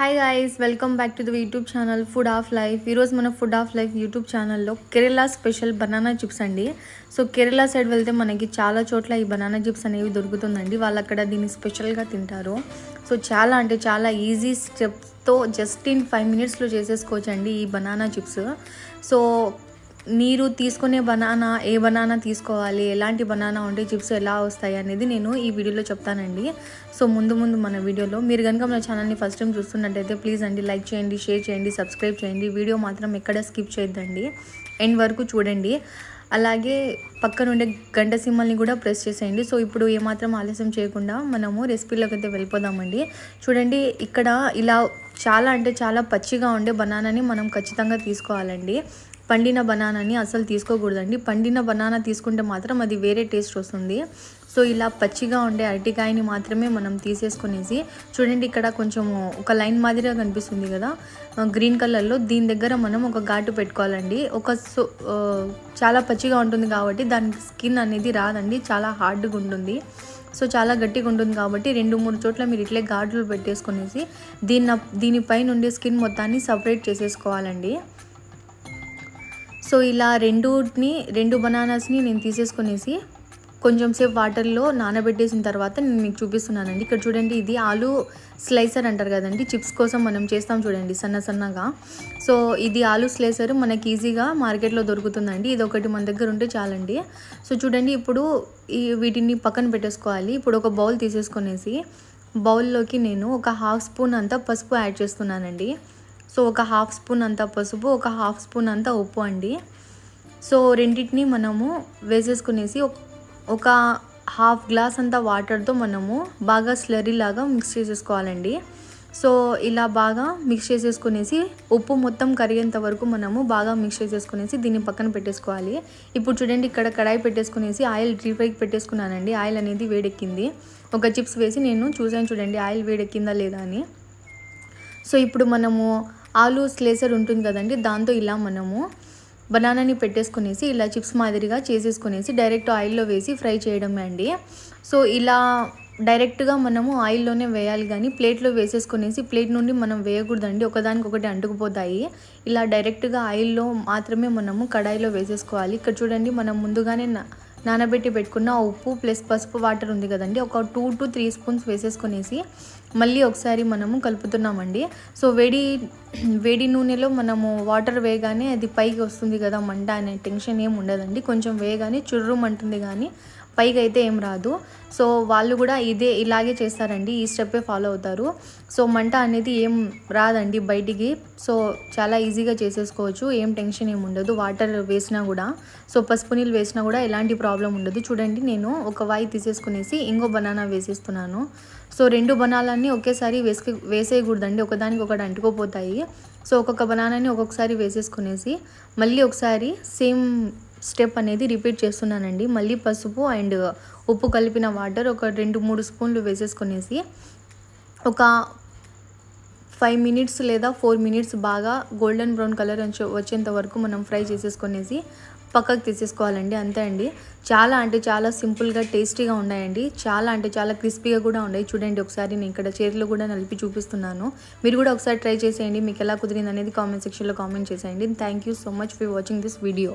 Hi guys welcome back to the YouTube channel food of life ఈరోజు మన food of life YouTube ఛానల్లో Kerala special banana chips అండి. So Kerala side వెళ్తే మనకి చాలా చోట్ల ఈ బనానా చిప్స్ అనేవి దొరుకుతుందండి. వాళ్ళు అక్కడ దీన్ని స్పెషల్గా తింటారు. సో చాలా అంటే చాలా ఈజీ స్టెప్స్తో జస్ట్ ఇన్ ఫైవ్ మినిట్స్లో చేసేసుకోవచ్చండి ఈ బనానా చిప్స్ సో మీరు తీసుకునే బనానా ఏ బనానా తీసుకోవాలి ఎలాంటి బనానా ఉంటే చిప్స్ ఎలా వస్తాయి అనేది నేను ఈ వీడియోలో చెప్తానండి. సో ముందు ముందు మన వీడియోలో మీరు కనుక మన ఛానల్ని ఫస్ట్ టైం చూస్తున్నట్టయితే ప్లీజ్ అండి లైక్ చేయండి షేర్ చేయండి సబ్స్క్రైబ్ చేయండి. వీడియో మాత్రం ఎక్కడ స్కిప్ చేయొద్దండి. ఎండ్ వరకు చూడండి. అలాగే పక్కనుండే గంట సింహల్ని కూడా ప్రెస్ చేసేయండి. సో ఇప్పుడు ఏమాత్రం ఆలస్యం చేయకుండా మనము రెసిపీలోకి అయితే వెళ్ళిపోదామండి. చూడండి ఇక్కడ ఇలా చాలా అంటే చాలా పచ్చిగా ఉండే బనానాని మనం ఖచ్చితంగా తీసుకోవాలండి. పండిన బనానాని అసలు తీసుకోకూడదండి. పండిన బనానా తీసుకుంటే మాత్రం అది వేరే టేస్ట్ వస్తుంది. సో ఇలా పచ్చిగా ఉండే అరటికాయని మాత్రమే మనం తీసేసుకునేసి చూడండి ఇక్కడ కొంచెం ఒక లైన్ మాదిరిగా కనిపిస్తుంది కదా గ్రీన్ కలర్లో. దీని దగ్గర మనం ఒక ఘాటు పెట్టుకోవాలండి. ఒక సో చాలా పచ్చిగా ఉంటుంది కాబట్టి దానికి స్కిన్ అనేది రాదండి. చాలా హార్డ్గా ఉంటుంది. సో చాలా గట్టిగా ఉంటుంది కాబట్టి రెండు మూడు చోట్ల మీరు ఇట్లే ఘాట్లు పెట్టేసుకునేసి దీన్ని దీనిపై ఉండే స్కిన్ మొత్తాన్ని సపరేట్ చేసేసుకోవాలండి. సో ఇలా రెండుని రెండు బనానాస్ని నేను తీసేసుకునేసి కొంచెం సేపు వాటర్లో నానబెట్టేసిన తర్వాత నేను మీకు చూపిస్తున్నానండి. ఇక్కడ చూడండి ఇది ఆలు స్లైసర్ అంటారు కదండి. చిప్స్ కోసం మనం చేస్తాం చూడండి సన్న సన్నగా. సో ఇది ఆలు స్లైసర్ మనకి ఈజీగా మార్కెట్లో దొరుకుతుందండి. ఇది ఒకటి మన దగ్గర ఉంటే చాలండి. సో చూడండి ఇప్పుడు ఈ వీటిని పక్కన పెట్టేసుకోవాలి. ఇప్పుడు ఒక బౌల్ తీసేసుకునేసి బౌల్లోకి నేను ఒక హాఫ్ స్పూన్ అంతా పసుపు యాడ్ చేస్తున్నానండి. సో ఒక హాఫ్ స్పూన్ అంత పసుపు ఒక హాఫ్ స్పూన్ అంత ఉప్పు అండి. సో రెండింటిని మనము వేసేసుకునేసి ఒక- హాఫ్ గ్లాస్ అంత వాటర్తో మనము బాగా స్లరీ లాగా మిక్స్ చేసేసుకోవాలండి. సో ఇలా బాగా మిక్స్ చేసేసుకునేసి ఉప్పు మొత్తం కరిగేంత వరకు మనము బాగా మిక్స్ చేసేసుకునేసి దీన్ని పక్కన పెట్టేసుకోవాలి. ఇప్పుడు చూడండి ఇక్కడ కడాయి పెట్టేసుకునేసి ఆయిల్ రీఫ్రైకి పెట్టేసుకున్నానండి. ఆయిల్ అనేది వేడెక్కింది. ఒక చిప్స్ వేసి నేను చూసాను చూడండి ఆయిల్ వేడెక్కిందా లేదా అని. సో ఇప్పుడు మనము ఆలు స్లేసర్ ఉంటుంది కదండి దాంతో ఇలా మనము బనానాని పెట్టేసుకునేసి ఇలా చిప్స్ మాదిరిగా చేసేసుకునేసి డైరెక్ట్ ఆయిల్లో వేసి ఫ్రై చేయడమే అండి. సో ఇలా డైరెక్ట్గా మనము ఆయిల్లోనే వేయాలి కానీ ప్లేట్లో వేసేసుకునేసి ప్లేట్ నుండి మనం వేయకూడదండి ఒకదానికొకటి అంటుకుపోతాయి. ఇలా డైరెక్ట్గా ఆయిల్లో మాత్రమే మనము కడాయిలో వేసేసుకోవాలి. ఇక్కడ చూడండి మనం ముందుగానే నానబెట్టి పెట్టుకున్న ఉప్పు ప్లస్ పసుపు వాటర్ ఉంది కదండి. ఒక టూ టు త్రీ స్పూన్స్ వేసేసుకునేసి మళ్ళీ ఒకసారి మనము కలుపుతున్నామండి. సో వేడి వేడి నూనెలో మనము వాటర్ వేయగానే అది పైకి వస్తుంది కదా మంట అనే టెన్షన్ ఏమి ఉండదండి. కొంచెం వేయగానే చుర్రుమంటుంది కానీ పైగా అయితే ఏం రాదు. సో వాళ్ళు కూడా ఇదే ఇలాగే చేస్తారండి. ఈ స్టెప్పే ఫాలో అవుతారు. సో మంట అనేది ఏం రాదండి బయటికి. సో చాలా ఈజీగా చేసేసుకోవచ్చు. ఏం టెన్షన్ ఏమి ఉండదు. వాటర్ వేసినా కూడా సో పసుపు నీళ్ళు వేసినా కూడా ఎలాంటి ప్రాబ్లం ఉండదు. చూడండి నేను ఒక వాయి తీసేసుకునేసి ఇంకో బనానా వేసేస్తున్నాను. సో రెండు బనాలన్నీ ఒకేసారి వేసుకు వేసేయకూడదండి. ఒకదానికి ఒకటి అంటుకోపోతాయి. సో ఒక్కొక్క బనానాని ఒక్కొక్కసారి వేసేసుకునేసి మళ్ళీ ఒకసారి సేమ్ స్టెప్ అనేది రిపీట్ చేస్తున్నానండి. మళ్ళీ పసుపు అండ్ ఉప్పు కలిపిన వాటర్ ఒక రెండు మూడు స్పూన్లు వేసేసుకునేసి ఒక ఫైవ్ మినిట్స్ లేదా ఫోర్ మినిట్స్ బాగా గోల్డెన్ బ్రౌన్ కలర్ వచ్చేంత వరకు మనం ఫ్రై చేసేసుకునేసి పక్కకు తీసేసుకోవాలండి. అంతే అండి. చాలా అంటే చాలా సింపుల్గా టేస్టీగా ఉన్నాయండి. చాలా అంటే చాలా క్రిస్పీగా కూడా ఉన్నాయి. చూడండి ఒకసారి నేను ఇక్కడ చేతిలో కూడా నలిపి చూపిస్తున్నాను. మీరు కూడా ఒకసారి ట్రై చేసేయండి. మీకు ఎలా కుదిరింది అనేది కామెంట్ సెక్షన్లో కామెంట్ చేసేయండి. Thank you so much for watching this video.